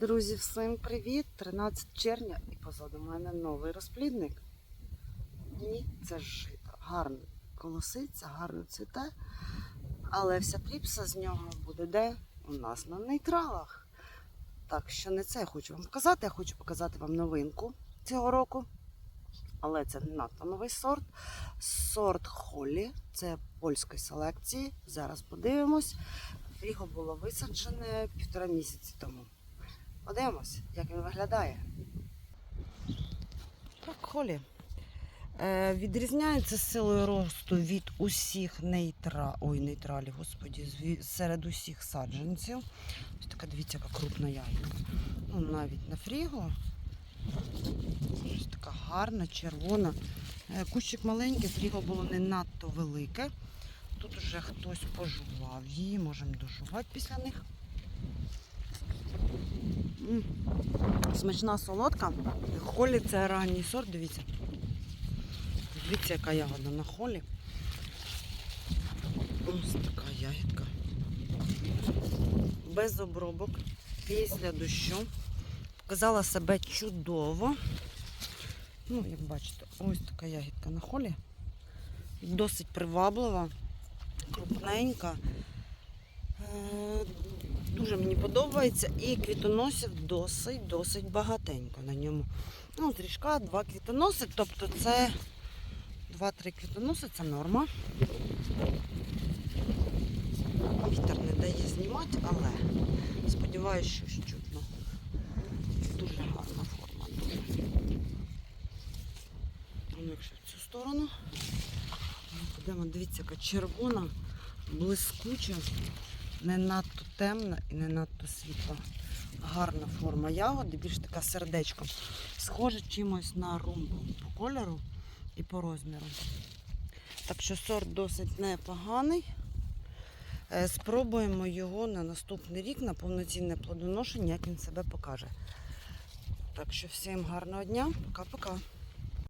Друзі, всім привіт! 13 червня і позаду мене новий розплідник. Ні, це жито. Гарно колоситься, гарно цвіте. Але вся тріпса з нього буде де? У нас на нейтралах. Так що не це я хочу вам показати. Я хочу показати вам новинку цього року. Але це не надто новий сорт. Сорт Холлі. Це польської селекції. Зараз подивимось. Його було висаджене півтора місяці тому. Подивимось, як він виглядає. Так, холі. Е, відрізняється силою росту від усіх нейтра... Ой, нейтралів, господі, серед усіх саджанців. Ось така, дивіться, яка крупна ягідка. Ну, навіть на фріго. Ось така гарна, червона. Е, кущик маленький, фріго було не надто велике. Тут вже хтось пожував її, можемо дожувати після них. Смачна солодка. Холі це ранній сорт, дивіться. Дивіться, яка ягода на холі. Ось така ягідка. Без обробок. Після дощу. Показала себе чудово. Ну, як бачите, ось така ягідка на холі. Досить приваблива, крупненька. Дуже мені подобається і квітоносів досить, досить багатенько на ньому. Ну, трішка, два квітоноси, тобто це 2-3 квітоноси це норма. Вітер не дає знімати, але сподіваюся, що чутно. Дуже гарна форма. Ну, якщо в цю сторону. Підемо, дивіться, яка червона, блискуча, не надто темна і не надто світла. Гарна форма ягоди, більш така сердечком. Схоже чимось на румбу по кольору і по розміру. Так що сорт досить непоганий. Е, Спробуємо його на наступний рік на повноцінне плодоношення, як він себе покаже. Так що всім гарного дня, пока-пока.